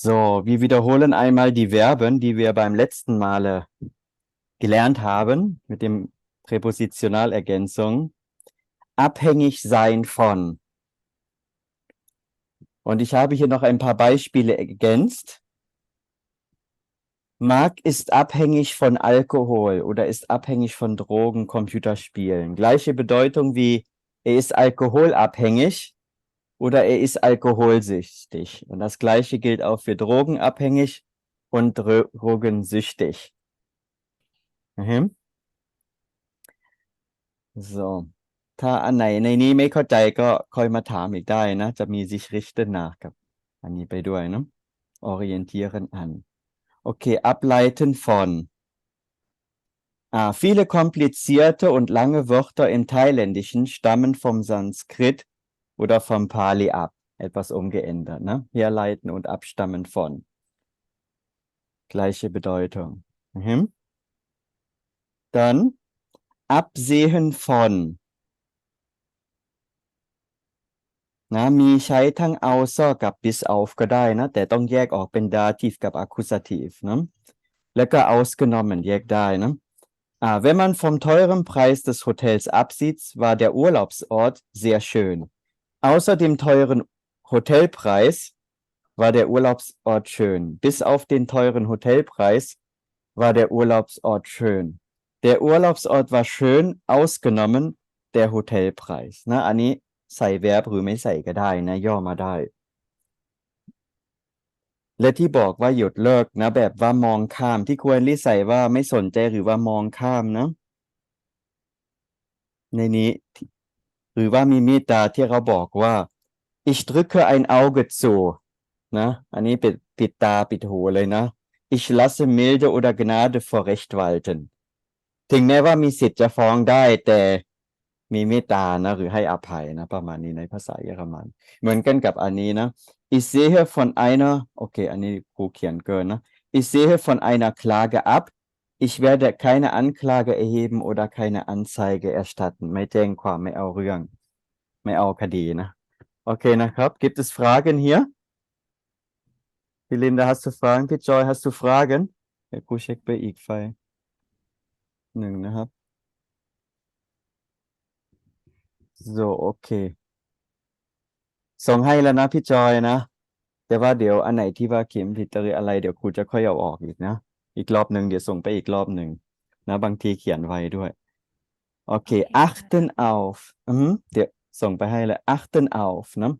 So, wir wiederholen einmal die Verben, die wir beim letzten Male gelernt haben mit dem Präpositionalergänzung. Abhängig sein von. Und ich habe hier noch ein paar Beispiele ergänzt. Marc ist abhängig von Alkohol oder ist abhängig von Drogen, Computerspielen. Gleiche Bedeutung wie er ist alkoholabhängig oder er ist alkoholsüchtig. Und das gleiche gilt auch für drogenabhängig und dro- drogensüchtig. Mhm. So ถ้าอันไหนในนี้ไม่เข้าใจก็ค่อยมาถามอีกได้นะ จะมี sich richten nach กับ อันนี้ไปด้วยเนอะ orientieren an okay ableiten von Ah, viele komplizierte und lange Wörter im Thailändischen stammen vom Sanskrit oder vom Pali ab. Etwas umgeändert, ne? Herleiten und abstammen von. Gleiche Bedeutung. Mhm. Dann absehen von. นะมีใช้ทั้ง außer กับ bis auf ก็ได้นะ แต่ต้องแยกออกเป็น dativ กับ accusativ นะแล้วก็ ausgenommen แยกได้นะ Ah, wenn man vom teuren Preis des Hotels absieht, war der Urlaubsort sehr schön. Außer dem teuren Hotelpreis war der Urlaubsort schön. Bis auf den teuren Hotelpreis war der Urlaubsort schön. Der Urlaubsort war schön, ausgenommen der Hotelpreis. นะอันนี้ใส่ verb หรือไม่ใส่ก็ได้นะ ย่อมาได้ และที่บอกว่าหยุดเลิกนะ แบบว่ามองข้ามที่ควรรีใส่ว่าไม่สนใจหรือว่ามองข้ามนะ ในนี้ที่ หรือว่ามีมีตราที่เขาบอกว่า ich drücke ein Auge zu นะอันนี้ปิดปิดตาปิดหูเลยนะ ich lasse Milde oder Gnade vor Recht walten ถึงแม้ว่ามีสิทธิ์จะฟ้องได้แต่มีเมตตานะหรือให้อภัยนะ ประมาณนี้ในภาษาเยอรมัน เหมือนกันกับอันนี้นะ ich sehe von einer โอเค อันนี้ครูเขียนเกินนะ ich sehe von einer Klage ab ich werde keine Anklage erheben oder keine Anzeige erstatten ไม่แจ้งความไม่เอาเรื่องไม่เอาคดีนะโอเคนะครับ gibt es Fragen hier Belinda hast du Fragen พี่จอย hast du Fragen เดี๋ยวครูเช็คไปอีกไฟล์หนึ่งนะครับ so โอเคส่งให้แล้วนะพี่จอยนะ แต่ว่าเดี๋ยวอันไหนที่ว่าเข็มผิดหรืออะไรเดี๋ยวครูจะค่อยเอาออกอีกนะ อีกรอบหนึ่งเดี๋ยวส่งไปอีกรอบหนึ่งนะ บางทีเขียนไว้ด้วย โอเค achten auf อือหือเดี๋ยวส่งไปให้แล้ว achten auf นะ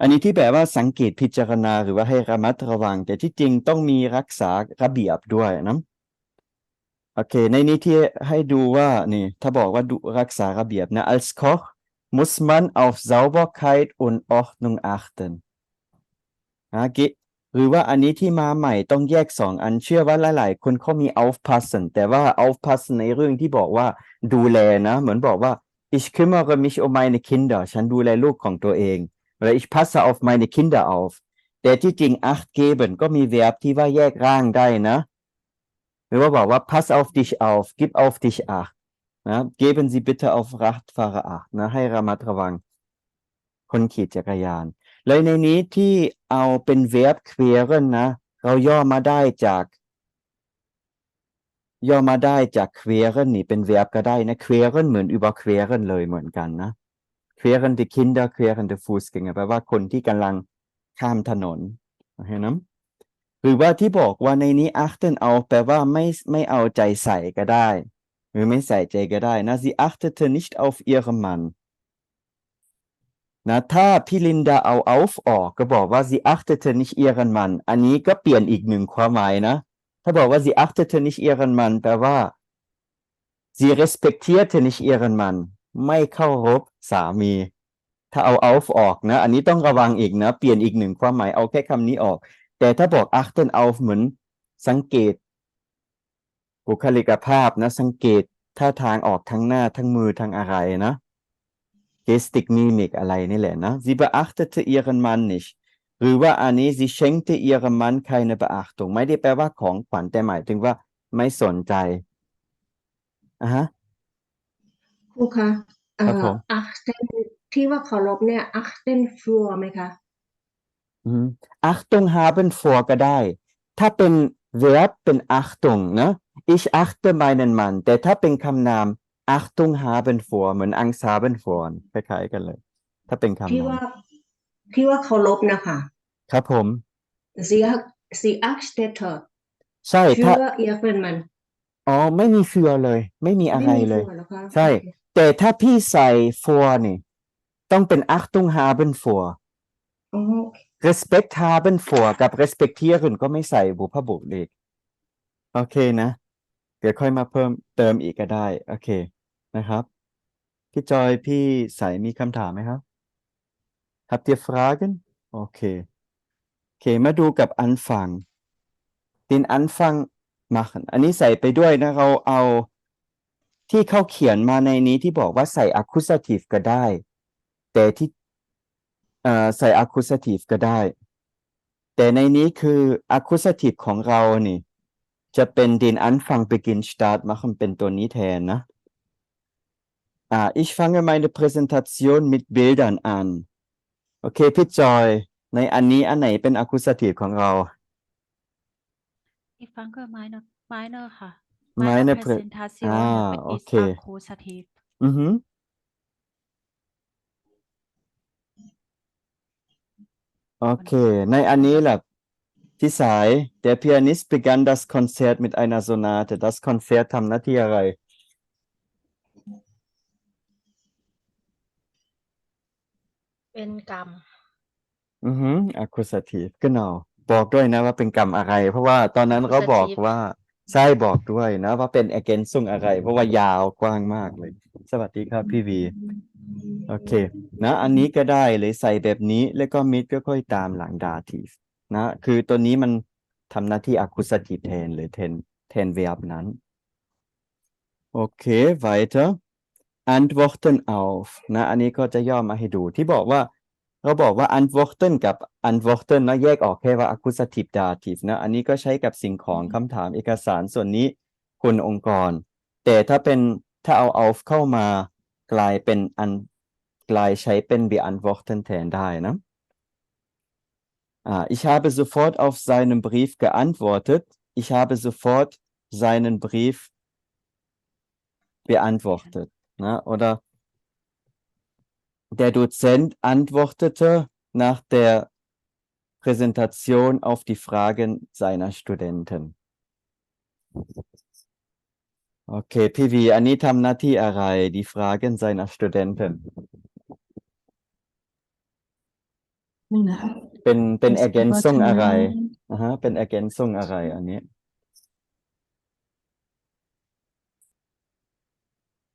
อันนี้ที่แปลว่าสังเกตพิจารณาหรือว่าให้ระมัดระวัง แต่ที่จริงต้องมีรักษาระเบียบด้วยนะโอเค ในนี้ที่ให้ดูว่านี่ ถ้าบอกว่าดูรักษาระเบียบนะ als Koch muss man auf Sauberkeit und Ordnung achten นะกิ หรือว่าอันนี้ที่มาใหม่ต้องแยกสองอันเชื่อว่าหลายๆ คนเขามี aufpassen แต่ว่า aufpassen ในเรื่องที่บอกว่าดูแลนะ เหมือนบอกว่า ich kümmere mich um meine Kinder ฉันดูแลลูกของตัวเองหรือ ich passe auf meine Kinder auf แต่ที่จริง acht geben ก็มี verb ที่ว่าแยกร่างได้นะ หรือว่าบอกว่า pass auf dich auf gib auf dich acht นะ geben Sie bitte auf Radfahrer acht นะให้ระมัดระวัง คนขี่จักรยาน เลยในนี้ที่เอาเป็น verb queren นะ เราย่อมาได้จาก ย่อมาได้จาก queren นี่เป็น verb ก็ได้นะ queren เหมือน überqueren เลยเหมือนกันนะ queren die Kinder queren die Fußgänger แปลว่าคนที่กำลังข้ามถนนโอเคนะหรือว่าที่บอกว่าในนี้ achten auf แปลว่าไม่ไม่เอาใจใส่ก็ได้ หรือไม่ใส่ใจก็ได้นะ sie achtete nicht auf ihren Mann นะถ้าพี่ลินดาเอา auf ออกก็บอกว่า sie achtete nicht ihren Mann อันนี้ก็เปลี่ยนอีกหนึ่งความหมายนะ ถ้าบอกว่า sie achtete nicht ihren Mann แปลว่า sie respektierte nicht ihren Mann ไม่เคารพสามี ถ้าเอา auf ออกนะ อันนี้ต้องระวังอีกนะ เปลี่ยนอีกหนึ่งความหมายเอาแค่คำนี้ออก แต่ถ้าบอก achten auf เหมือนสังเกต บุคลิกภาพนะ สังเกตท่าทางออกทั้งหน้าทั้งมือทั้งอะไรนะ Gestik Mimik อะไรนี่แหละนะ sie beachtete ihren Mann nicht หรือว่าอันนี้ sie schenkte ihrem Mann keine Beachtung ไม่ได้แปลว่าของขวัญแต่หมายถึงว่าไม่สนใจอ่ะฮะ ครูคะเอ่ ครับ อ ผม achten ที่ว่าเคารพเนี่ย achten für ไหมคะ อืม Achtung haben vor ก็ได้ ถ้าเป็น verb เป็น Achtung นะ ich achte meinen Mann แต่ถ้าเป็นคำนาม Achtung haben vor เหมือน Angst haben vor คล้ายๆกันเลย ถ้าเป็นคำพี่นามว่าพี่ว่าเคารพนะคะ ครับผม sie sie achtet ใช่ถ้า für ihren Mann อ๋อ ไม่มี für เลย ไม่มีอะไรไม่มีเลย für หรอคะใช่โอเคแต่ถ้าพี่ใส่ vor นี่ ต้องเป็น Achtung haben vor อ๋อ respect haben vor กับ respektieren ก็ไม่ใส่บุพบุรุษอีก โอเคนะ เดี๋ยวค่อยมาเพิ่มเติมอีกก็ได้ โอเค นะครับ พี่จอยพี่ใสมีคำถามไหมครับ Habt ihr Fragen โอเคโอเคมาดูกับ Anfang den Anfang machen อันนี้ใส่ไปด้วยนะ เราเอาที่เขาเขียนมาในนี้ที่บอกว่าใส่ accusative ก็ได้ แต่ที่ใส่ accusative ก็ได้ แต่ในนี้คือ accusative ของเรานี่ จะเป็น den Anfang Beginn Start machen เป็นตัวนี้แทนนะ อ่า ich fange meine Präsentation mit Bildern an โอเค พี่จอย ในอันนี้อันไหนเป็น accusative ของเรา Ich fange meine meine ค่ะ Meine meine Prä Präsentation อ่า ist โอเค accusative อือฮึโอเค ในอันนี้แหละที่สาย der Pianist begann das Konzert mit einer Sonate das Konzert ทำหน้าที่อะไร เป็นกรรม อือฮึ accusative genau บอกด้วยนะว่าเป็นกรรมอะไร เพราะว่าตอนนั้นเขาบอก Accusative ว่า ใช่บอกด้วยนะว่าเป็น against อะไร เพราะว่ายาวกว้างมากเลย สวัสดีครับพี่วี โอเค นะ อันนี้ก็ได้เลยใส่แบบนี้แล้วก็มิดก็ค่อยตามหลัง dative นะ คือตัวนี้มันทำหน้าที่ accusative แทนหรือแทนแทน verb นั้น โอเค weiter antworten auf นะอันนี้ก็จะย่อมาให้ดูที่บอกว่า เราบอกว่า antworten กับ antworten นะแยกออกแค่ว่า accusative dative นะอันนี้ก็ใช้กับสิ่งของคำถามเอกสารส่วนนี้คนองค์กร แต่ถ้าเป็นถ้าเอา auf เข้ามากลายเป็น an กลายใช้เป็น beantworten แทนได้นะอ่า ich habe sofort auf seinen Brief geantwortet ich habe sofort seinen Brief beantwortet นะ oder der Dozent antwortete nach der Präsentation auf die Fragen seiner Studenten โอเค พี่วี อันนี้ทำหน้าที่อะไร die Fragen seiner Studenten นี่นะคะ เป็นเป็น Ist Ergänzung อะไร übertragen อ่าฮะ เป็น Ergänzung อะไร อันนี้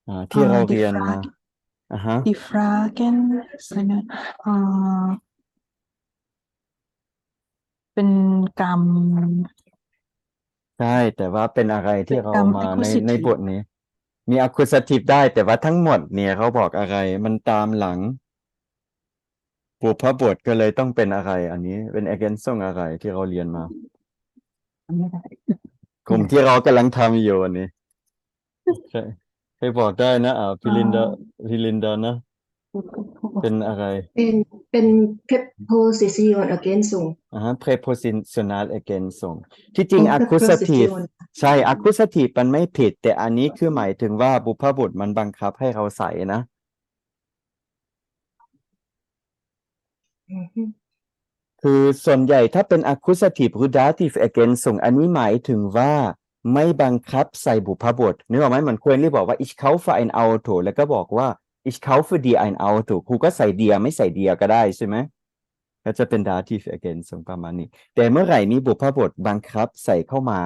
อ่าที่อ่าเรา die เรียนมา Frage อ่าฮะ die Fragen sind เอ่อเป็นกรรม ใช่แต่ว่าเป็นอะไรที่เป็นเรากรรมมาใน accusative ในบทนี้ มี accusative ได้ แต่ว่าทั้งหมดเนี่ยเขาบอกอะไร มันตามหลังบุพบทก็เลยต้องเป็นอะไร อันนี้เป็น Ergänzung อะไรที่เราเรียนมา ไม่ได้ กลุ่มที่เรากำลังทำอยู่อันนี้ ใช่ ใครบอกได้นะอ่าพิลินดาพิลินดานะ เป็นอะไรเป็นเป็น preposition ergänzung อ่าฮะ prepositional Ergänzung ที่จริงอ๋อ accusative preposition ใช่ accusative มันไม่ผิด แต่อันนี้คือหมายถึงว่าบุพบุตรมันบังคับให้เราใส่นะอือฮึคือส่วนใหญ่ถ้าเป็น accusative หรือ dative ergänzung อันนี้หมายถึงว่า ไม่บังคับใส่บุพบทนึกออกไหมเหมือนควรที่บอกว่า ich kaufe ein Auto แล้วก็บอกว่า ich kaufe dir ein Auto ครูก็ใส่ dir ไม่ใส่ dir ก็ได้ใช่ไหมก็จะเป็น dative ergänzung ประมาณนี้ แต่เมื่อไหร่มีบุพบทบังคับใส่เข้ามา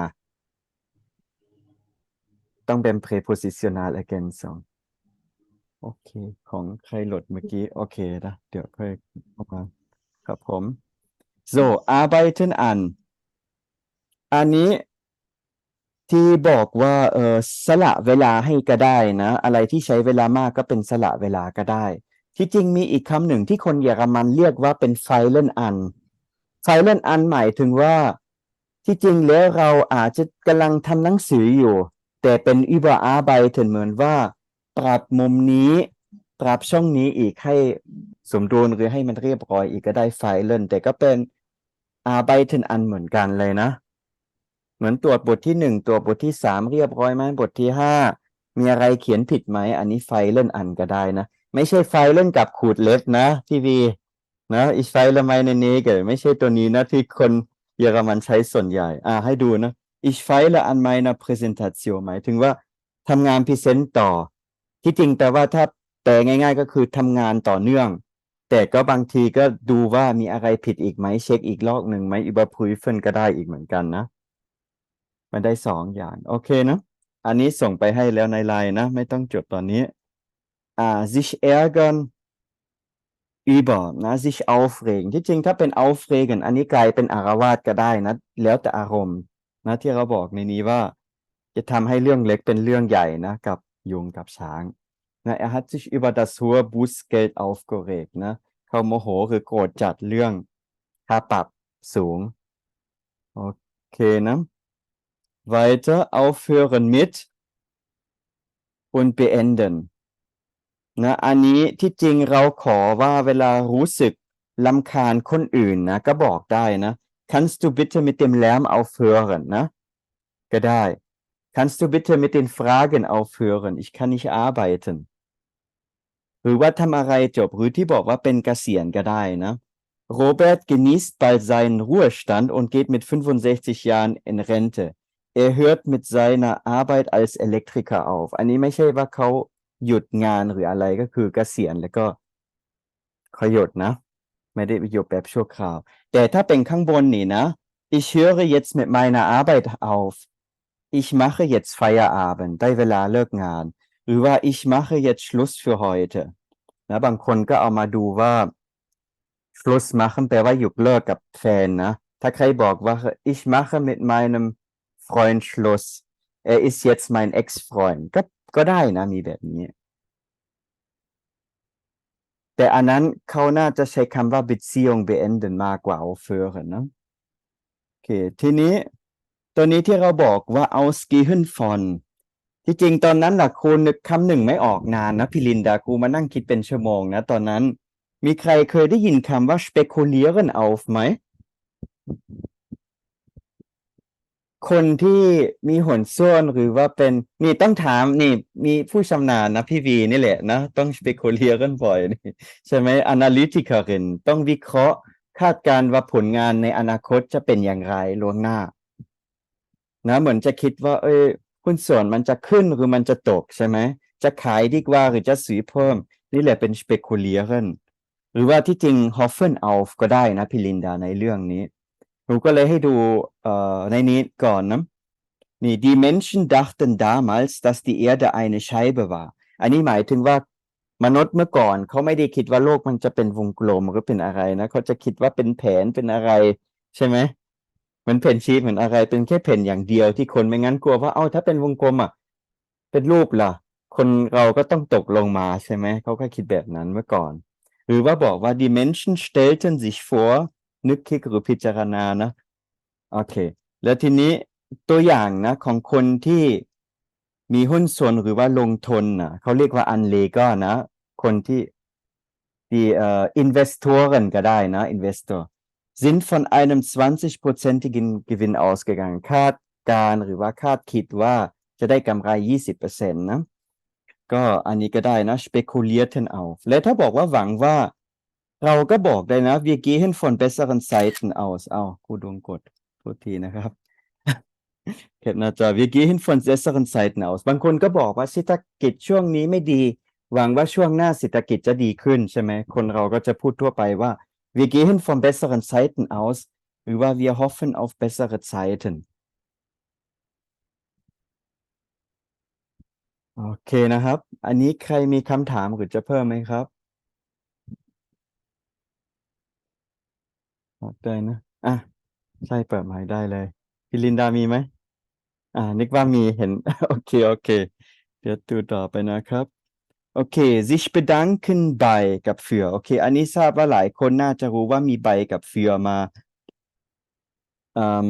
ต้องเป็น prepositional ergänzung โอเค ของใครหลดเมื่อกี้ โอเคนะเดี๋ยวค่อยเข้ามาครับผม so arbeiten an อันนี้ ที่บอกว่าเออสละเวลาให้ก็ได้นะ อะไรที่ใช้เวลามากก็เป็นสละเวลาก็ได้ ที่จริงมีอีกคำหนึ่งที่คนเยอรมันเรียกว่าเป็น feilen an feilen an หมายถึงว่า ที่จริงแล้วเราอาจจะกำลังทำหนังสืออยู่ แต่เป็น überarbeiten เหมือนว่า ปรับมุมนี้ปรับช่องนี้อีกให้สมดุลหรือให้มันเรียบร้อยอีกก็ได้ไฟเล่นแต่ก็เป็น arbeiten an เหมือนกันเลยนะ เหมือนตรวจบทที่หนึ่งตรวจบทที่สามเรียบร้อยไหมบทที่ห้ามีอะไรเขียนผิดไหม อันนี้ไฟเล่นอันก็ได้นะ ไม่ใช่ไฟเล่นกับขูดเล็บนะพี่วีนะอีไฟละไมในนี้เกิดไม่ใช่ตัวนี้นะที่คนเยอรมันใช้ส่วนใหญ่ อ่าให้ดูนะ ich feile an meiner Präsentation หมายถึงว่าทำงานพรีเซนต์ต่อ ที่จริงแปลว่าถ้าแปลง่าย ๆ ก็คือทำงานต่อเนื่อง แต่ก็บางทีก็ดูว่ามีอะไรผิดอีกไหมเช็คอีกรอบหนึ่งไหม überprüfen ก็ได้อีกเหมือนกันนะ มันได้สองอย่าง โอเคนะอันนี้ส่งไปให้แล้วในไลน์นะ ไม่ต้องจดตอนนี้อ่า sich ärgern über นะ sich aufregen ที่จริงถ้าเป็น aufregen อันนี้กลายเป็นอารวาสก็ได้นะ แล้วแต่อารมณ์นะที่เราบอกในนี้ว่า จะทำให้เรื่องเล็กเป็นเรื่องใหญ่นะ กับยุงกับช้างนะ er hat sich über das hohe Bußgeld aufgeregt นะเขาโมโหคือโกรธจัดเรื่องค่าปรับสูง โอเคนะ weiter aufhören mit und beenden นะอันนี้ที่จริงเราขอว่าเวลารู้สึกลำคาญคนอื่นนะ ก็บอกได้นะ kannst du bitte mit dem Lärm aufhören นะ ก็ได้ kannst du bitte mit den Fragen aufhören ich kann nicht arbeiten หรือว่าทำอะไรจบหรือที่บอกว่าเป็นเกษียณก็ได้นะ Robert genießt bald seinen Ruhestand und geht mit 65 Jahren in Rente. Er hört mit seiner Arbeit als Elektriker auf. อันนี้ไม่ใช่ว่าเขาหยุดงานหรืออะไรก็คือเกษียณแล้วก็เขาหยุดนะ ไม่ได้หยุดแบบชั่วคราว แต่ถ้าเป็นข้างบนนี่นะ Ich höre jetzt mit meiner Arbeit auf. Ich mache jetzt Feierabend ได้เวลาเลิกงาน หรือว่า ich mache jetzt Schluss für heute นะบางคนก็เอามาดูว่า Schluss machen แปลว่าหยุดเลิกกับแฟนนะ ถ้าใครบอกว่า ich mache mit meinem Freund Schluss er ist jetzt mein Ex-Freund ก็ก็ได้นะมีแบบนี้ แต่อันนั้นเขาน่าจะใช้คำว่า Beziehung beenden มากกว่า aufhören นะโอเคทีนี้ ตัวนี้ที่เราบอกว่า ausgehen von ที่จริงตอนนั้นล่ะครูนึกคำหนึ่งไม่ออกนานนะพี่ลินดาครูมานั่งคิดเป็นชั่วโมงนะตอนนั้น มีใครเคยได้ยินคำว่า spekulieren auf ไหม คนที่มีหนส่วนหรือว่าเป็น นี่ต้องถามนี่มีผู้ชำนาญนะพี่วีนี่แหละนะ ต้อง spekulieren บ่อยนี่ใช่ไหม analytikerin ต้องวิเคราะห์คาดการณ์ว่าผลงานในอนาคตจะเป็นอย่างไรล่วงหน้า นะ เหมือนจะคิดว่า เอ้ยหุ้นส่วนมันจะขึ้นหรือมันจะตกใช่ไหม จะขายดีกว่าหรือจะซื้อเพิ่ม นี่แหละเป็น spekulieren หรือว่าที่จริง hoffen auf ก็ได้นะพี่ลินดาในเรื่องนี้ หนูก็เลยให้ดูเอ่อในนี้ก่อนนะ นี่ die Menschen dachten damals dass die Erde eine Scheibe war อันนี้หมายถึงว่ามนุษย์เมื่อก่อนเขาไม่ได้คิดว่าโลกมันจะเป็นวงกลมหรือเป็นอะไรนะเขาจะคิดว่าเป็นแผนเป็นอะไรใช่ไหมเหมือนแผ่นชีสเหมือนอะไร เป็นแค่แผ่นอย่างเดียวที่คนไม่งั้นกลัวว่าเอ้าถ้าเป็นวงกลมอะ เป็นรูปล่ะ คนเราก็ต้องตกลงมาใช่ไหมเขาก็คิดแบบนั้นเมื่อก่อน หรือว่าบอกว่า die Menschen stellten sich vor นึกคิดหรือพิจารณานะโอเค แล้วทีนี้ตัวอย่างนะของคนที่มีหุ้นส่วนหรือว่าลงทุนนะเขาเรียกว่าอันเลก็นะ คนที่ die äh, Investoren ก็ได้นะ Investor sind von einem 20-prozentigen Gewinn ausgegangen คาดการหรือว่าคาดคิดว่าจะได้กำไร 20%นะก็อันนี้ก็ได้นะ spekulierten auf และถ้าบอกว่าหวังว่า เราก็บอกได้นะ wir gehen von besseren Zeiten aus เอาคูดวงกดโทษทีนะครับเข็ดนะจ๊ะ wir gehen von besseren Zeiten aus บางคนก็บอกว่าเศรษฐกิจช่วงนี้ไม่ดี หวังว่าช่วงหน้าเศรษฐกิจจะดีขึ้นใช่ไหม คนเราก็จะพูดทั่วไปว่า wir gehen von besseren Zeiten aus หรือว่า wir hoffen auf bessere Zeiten โอเคนะครับ อันนี้ใครมีคำถามหรือจะเพิ่มไหมครับ บอกได้นะ อะใช่เปิดไมค์ได้เลยพี่ลินดามีไหม อ่า นึกว่ามีเห็น โอเค โอเค เดี๋ยวดูต่อไปนะครับ โอเค sich bedanken bei กับ für โอเค อันนี้ทราบว่าหลายคนน่าจะรู้ว่ามี bei กับ für มาอืม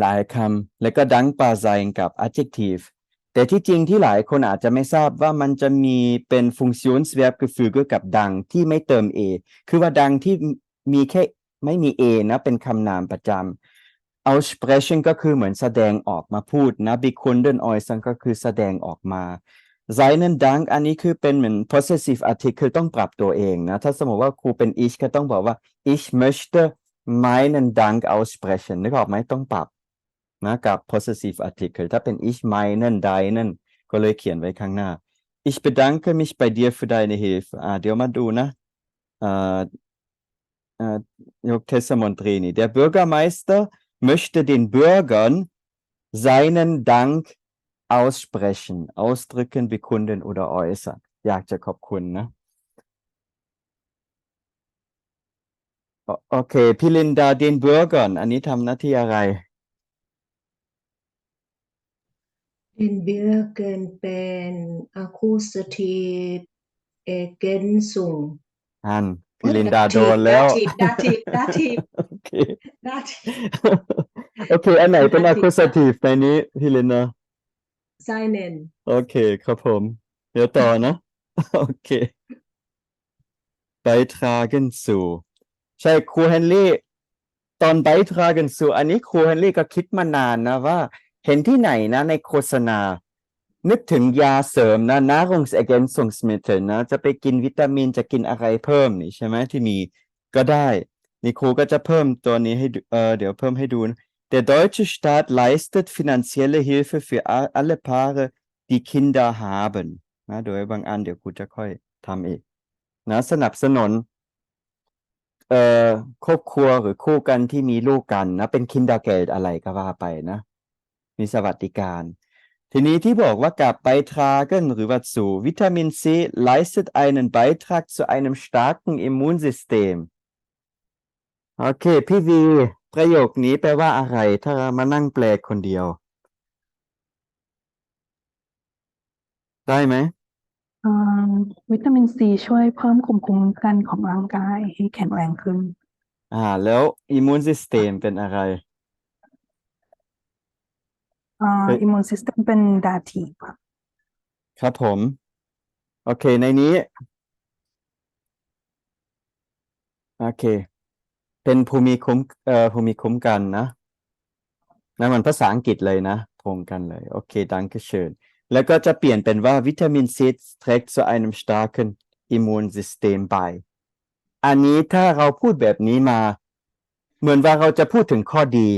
หลายคำแล้วก็ dankbar sein กับ adjective แต่ที่จริงที่หลายคนอาจจะไม่ทราบว่ามันจะมีเป็น Funktionsverbgefüge กับดังที่ไม่เติม a คือว่าดังที่ มีแค่ไม่มี a นะเป็นคำนามประจำ aussprechen ก็คือเหมือนแสดงออกมาพูดนะ bekunden äußern ก็คือแสดงออกมา seinen Dank อันนี้คือเป็นเหมือน possessive article ต้องปรับตัวเองนะ ถ้าสมมติว่าครูเป็น ich ก็ต้องบอกว่า ich möchte meinen Dank aussprechen นึกออกไหมต้องปรับนะกับ possessive article ถ้าเป็น ich meinen deinen ก็เลยเขียนไว้ข้างหน้า ich bedanke mich bei dir für deine Hilfe อ่าเดี๋ยวมาดูนะ เอ่อเอ่อยกเทศมนตรีนี่ der Bürgermeister möchte den Bürgern seinen Dank aussprechen, ausdrücken, bekunden oder äußern. อยากจะขอบคุณนะโอโอเคพี่ลินดา den Bürgern อันนี้ทำหน้าที่อะไร Den Bürgern เป็น accusative ergänzung อันพี่ลินดาโดนแล้ว dative dative dative โอเค dative โอเค อันไหนเป็น dative accusative ในนี้ พี่ลินดา seinen โอเคครับผม เดี๋ยวต่อนะ โอเค beitragen zu ใช่ครูเฮนรี่ ตอน beitragen zu อันนี้ครูเฮนรี่ก็คิดมานานนะว่า เห็นที่ไหนนะในโฆษณา นึกถึงยาเสริมนะ Nahrungsergänzungsmittel นะจะไปกินวิตามินจะกินอะไรเพิ่มนี่ใช่ไหมที่มีก็ได้นี่ครูก็จะเพิ่มตัวนี้ให้เออเดี๋ยวเพิ่มให้ดูนะ Der deutsche Staat leistet finanzielle Hilfe für alle Paare, die Kinder haben นะโดยบางอันเดี๋ยวครูจะค่อยทำอีกนะสนับสนุนเอ่อครอบครัวหรือคู่กันที่มีลูกกันนะเป็น Kindergeld อะไรก็ว่าไปนะ มีสวัสดิการ ทีนี้ที่บอกว่ากับ beitragen หรือว่า zu Vitamin C leistet einen Beitrag zu einem starken Immunsystem โอเคพี่วี ประโยคนี้แปลว่าอะไร ถ้าเรามานั่งแปลคนเดียว ได้ไหมเอ่อวิตามินซีช่วยเพิ่มภูมิคุ้มกันของร่างกายให้แข็งแรงขึ้น อ่า แล้ว immune system เป็นอะไรเอ่อเฮ้ย อิมมูนซิสเต็มเป็นดาทีครับครับผม โอเค ในนี้ โอเค เป็นภูมิคุ้มเอ่อภูมิคุ้มกันนะนั่นมันภาษาอังกฤษเลยนะตรงกันเลย โอเค danke schön แล้วก็จะเปลี่ยนเป็นว่าวิตามิน C trägt zu einem starken Immunsystem bei อันนี้ถ้าเราพูดแบบนี้มา เหมือนว่าเราจะพูดถึงข้อดี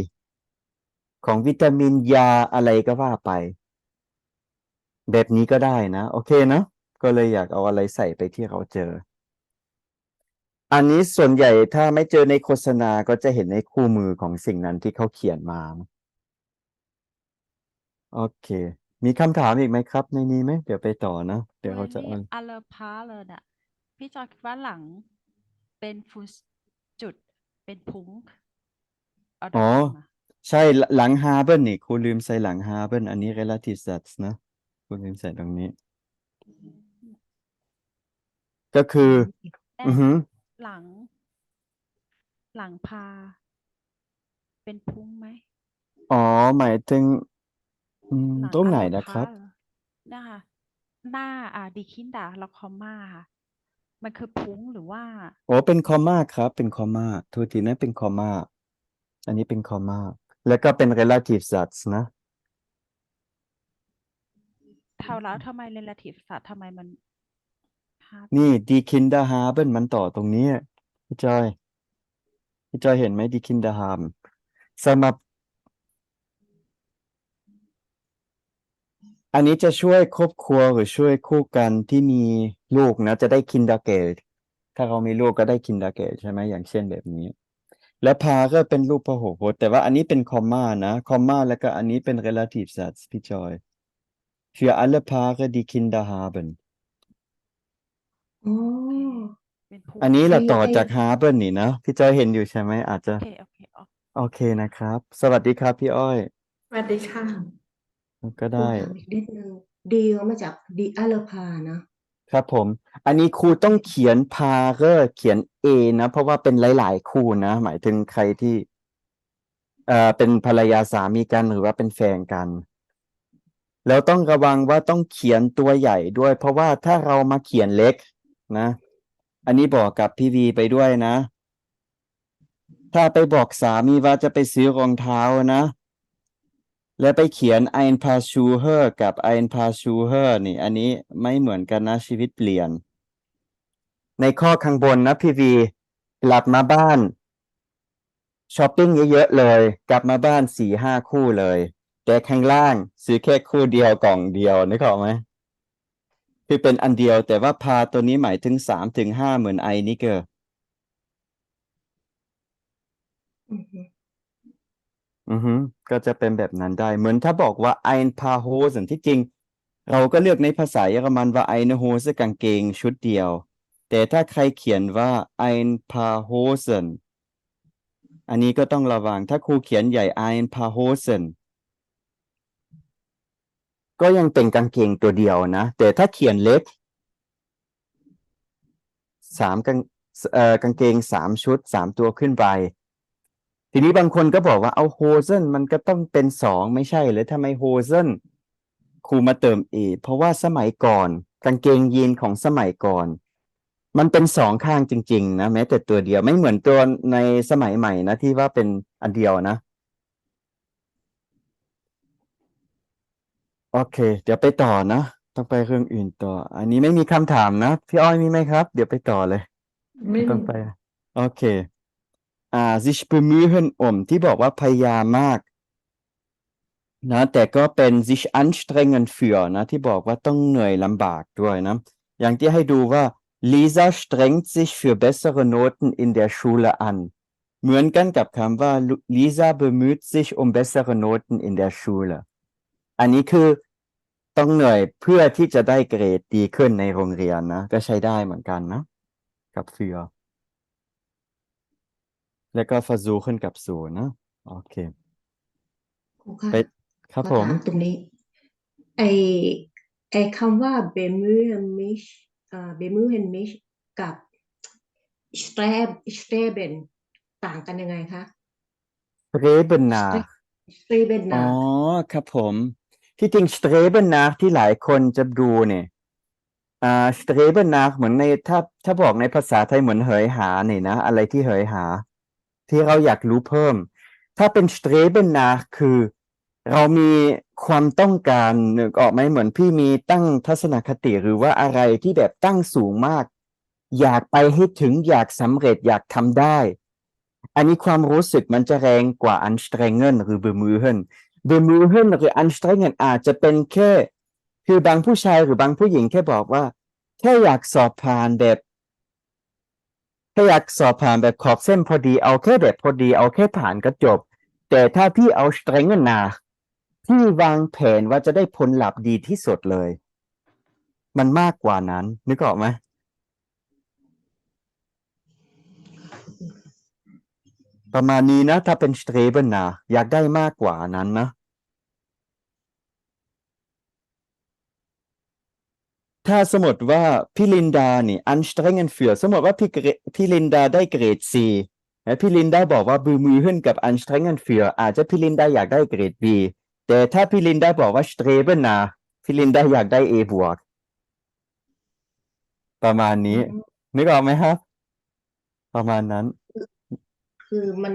ของวิตามินยาอะไรก็ว่าไป แบบนี้ก็ได้นะ โอเคนะก็เลยอยากเอาอะไรใส่ไปที่เราเจอ อันนี้ส่วนใหญ่ถ้าไม่เจอในโฆษณาก็จะเห็นในคู่มือของสิ่งนั้นที่เขาเขียนมานะโอเค มีคำถามอีกไหมครับ ในนี้ไหมเดี๋ยวไปต่อนะเดี๋ยวเขาจะเฮ้เอายอัลเลอพาเลยน่ะ พี่จอยคิดว่าหลังเป็นฟุสจุดเป็นพุงเอาดอ๋ออกมา ใช่หลหลังฮาเบิลนี่ครูลืมใส่หลังฮาเบิลอันนี้ relative sets นะครูลืมใส่ตรงนี้ ก็คือแน่อือหือ หลัง หลังพา เป็นพุงไหมอ๋อ หมายถึง อืมหลังตรงไหนอัลเลอนะครับพาเหรอนะคะ หน้าอ่าดีคินดาแล้วคอมมาค่ะ มันคือพุงหรือว่า โอ้เป็นคอมมาครับ เป็นคอมมาโทุกทีนั้นเป็นคอมมา อันนี้เป็นคอมมา แล้วก็เป็น relative sets นะ เท่าแล้วทำไม relative ศาสตร์ทำไมมันฮาร์ดนี่ die Kinder haben มันต่อตรงนี้พี่จอยพี่จอยเห็นไหม die Kinder haben สำหรับ อันนี้จะช่วยครอบครัวหรือช่วยคู่กันที่มีลูกนะ จะได้ Kindergeld ถ้าเรามีลูกก็ได้ Kindergeld ใช่ไหมอย่างเช่นแบบนี้ แล้วพาก็เป็นรูปพหูพจน์แต่ว่าอันนี้เป็นคอมมานะ คอมมาแล้วก็อันนี้เป็น relative Satz พี่จอย für alle Paare die Kinder haben อ๋อเป็นพุงอันนี้เรามีต่อไอ้จาก Haben นี่นะ พี่จอยเห็นอยู่ใช่ไหมอาจจะ โอเคโอเคอ๋อโอเคนะครับ สวัสดีครับพี่อ้อย สวัสดีค่ะก็ครูได้ถามอีกนิดนึงดีมาจากดีอัลเลพานะ ครับผม อันนี้ครูต้องเขียนพาเกอรอเขียน A นะ เพราะว่าเป็นหลาย ๆ คู่นะ หมายถึงใครที่ เอ่อเป็นภรรยาสามีกันหรือว่าเป็นแฟนกัน แล้วต้องระวังว่าต้องเขียนตัวใหญ่ด้วย เพราะว่าถ้าเรามาเขียนเล็กนะ อันนี้บอกกับพี่วีไปด้วยนะ ถ้าไปบอกสามีว่าจะไปซื้อรองเท้านะ แล้วไปเขียน ein paar Schuhe กับ ein paar Schuhe นี่ อันนี้ไม่เหมือนกันนะชีวิตเปลี่ยน ในข้อข้างบนนะพี่วี กลับมาบ้านช้อปปิ้งเยอะๆเลย กลับมาบ้านสี่ห้าคู่เลย แต่ข้างล่างซื้อแค่คู่เดียวกล่องเดียวนึกออกไหมคือเป็นอันเดียวแต่ว่าพาตัวนี้หมายถึงสามถึงห้าเหมือนไอนี่เกอ อือฮึ ก็จะเป็นแบบนั้นได้ เหมือนถ้าบอกว่า ein paar Hosen ที่จริง เราก็เลือกในภาษาเยอรมันว่า eine Hose กางเกงชุดเดียว แต่ถ้าใครเขียนว่า ein paar Hosen อันนี้ก็ต้องระวัง ถ้าครูเขียนใหญ่ ein paar Hosen ก็ยังเป็นกางเกงตัวเดียวนะ แต่ถ้าเขียนเล็กสามกางเอ่อกางเกงสามชุดสามตัวขึ้นไป ทีนี้บางคนก็บอกว่าเอาโฮเซนมันก็ต้องเป็นสองไม่ใช่หรือทำไมโฮเซนครูมาเติมอีเพราะว่าสมัยก่อน กางเกงยีนของสมัยก่อน มันเป็นสองข้างจริง ๆ นะแม้แต่ตัวเดียวไม่เหมือนตัวในสมัยใหม่นะที่ว่าเป็นอันเดียวนะโอเค เดี๋ยวไปต่อนะต้องไปเรื่องอื่นต่อ อันนี้ไม่มีคำถามนะ พี่อ้อยมีไหมครับ เดี๋ยวไปต่อเลย ไม่ต้องไป โอเค อ่า sich bemühen um ที่บอกว่าพยายามมาก นะ แต่ก็เป็น sich anstrengen für นะ ที่บอกว่าต้องเหนื่อยลำบากด้วยนะ อย่างที่ให้ดูว่า Lisa strengt sich für bessere Noten in der Schule an เหมือนกันกับคำว่า Lisa bemüht sich um bessere Noten in der Schule อันนี้คือต้องเหนื่อยเพื่อที่จะได้เกรดดีขึ้นในโรงเรียนนะ ก็ใช้ได้เหมือนกันนะ กับ für แล้วก็ versuchen กับ so นะโอเค ครูคะไปครับขอผม ถามตรงนี้ ไอไอคำว่า bemühen mich อ่า bemühen mich กับ streb streben ต่างกันยังไงคะ streben nach streben อ๋อ nach ครับผม ที่จริง streben nach ที่หลายคนจะดูเนี่ยอ่า streben nach เหมือนในถ้าถ้าบอกในภาษาไทยเหมือนเหยหาเนี่ยนะ อะไรที่เหยหา ที่เราอยากรู้เพิ่ม ถ้าเป็น streben nach คือ เรามีความต้องการนึกออกไหมเหมือนพี่มีตั้งทัศนคติหรือว่าอะไรที่แบบตั้งสูงมาก อยากไปให้ถึงอยากสำเร็จอยากทำได้ อันนี้ความรู้สึกมันจะแรงกว่า anstrengen หรือ bemühen bemühen หรือ anstrengen อาจจะเป็นแค่ คือบางผู้ชายหรือบางผู้หญิงแค่บอกว่า แค่อยากสอบผ่านแบบ แค่อยากสอบผ่านแบบขอบเส้นพอดีเอาแค่แบบพอดีเอาแค่ผ่านก็จบ แต่ถ้าพี่เอา strengen nach ที่วางแผนว่าจะได้ผลลัพธ์ดีที่สุดเลย มันมากกว่านั้น นึกออกไหมประมาณนี้นะ ถ้าเป็น streben nach อยากได้มากกว่านั้นนะ ถ้าสมมติว่าพี่ลินดานี่ anstrengen für สมมติว่าพี่เกรพี่ลินดาได้เกรด C และพี่ลินดาบอกว่าบือมือขึ้นกับ anstrengen für อาจจะพี่ลินดาอยากได้เกรด B แต่ถ้าพี่ลินดาบอกว่า streben nach พี่ลินดาอยากได้ A บวกประมาณนี้ นึกออกไหมครับ ประมาณนั้น คือมัน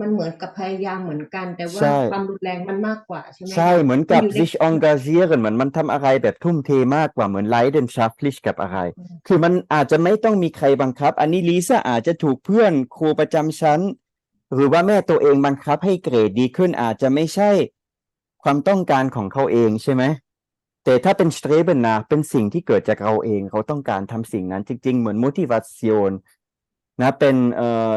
มันเหมือนกับพยายามเหมือนกัน แต่ว่าใช่ ความรุนแรงมันมากกว่าใช่ไหมคะ ใช่เหมือนกับมันอยู่ใน sich engagieren เหมือนมันทำอะไรแบบทุ่มเทมากกว่าเหมือน leidenschaftlich กับอะไร อืม คือมันอาจจะไม่ต้องมีใครบังคับ อันนี้ลิซ่าอาจจะถูกเพื่อนครูประจำชั้น หรือว่าแม่ตัวเองบังคับให้เกรดดีขึ้นอาจจะไม่ใช่ความต้องการของเขาเองใช่ไหม แต่ถ้าเป็น streben nach เป็นสิ่งที่เกิดจากเราเอง เขาต้องการทำสิ่งนั้นจริง ๆ เหมือน motivation นะเป็นเอ่อ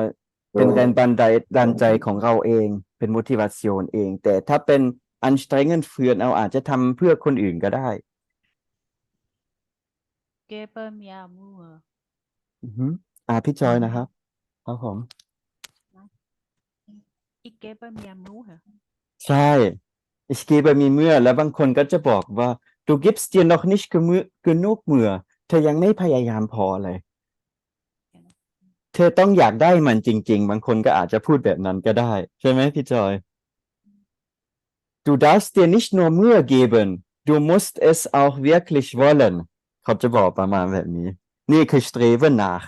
เป็นแรงบันดาลดันใจของเราเอง เป็น motivation เอง แต่ถ้าเป็น anstrengen für เราอาจจะทำเพื่อคนอื่นก็ได้ gebe mir Mühe อือฮึอ่าพี่จอยนะครับครับผม ich gebe mir Mühe ใช่ ich gebe mir Mühe แล้วบางคนก็จะบอกว่า du gibst dir noch nicht gemü- genug Mühe เธอยังไม่พยายามพอเลย เธอต้องอยากได้มันจริง ๆ บางคนก็อาจจะพูดแบบนั้นก็ได้ ใช่ไหมพี่จอย du darfst dir nicht nur Mühe geben du musst es auch wirklich wollen เขาจะบอกประมาณแบบนี้ นี่คือ streben nach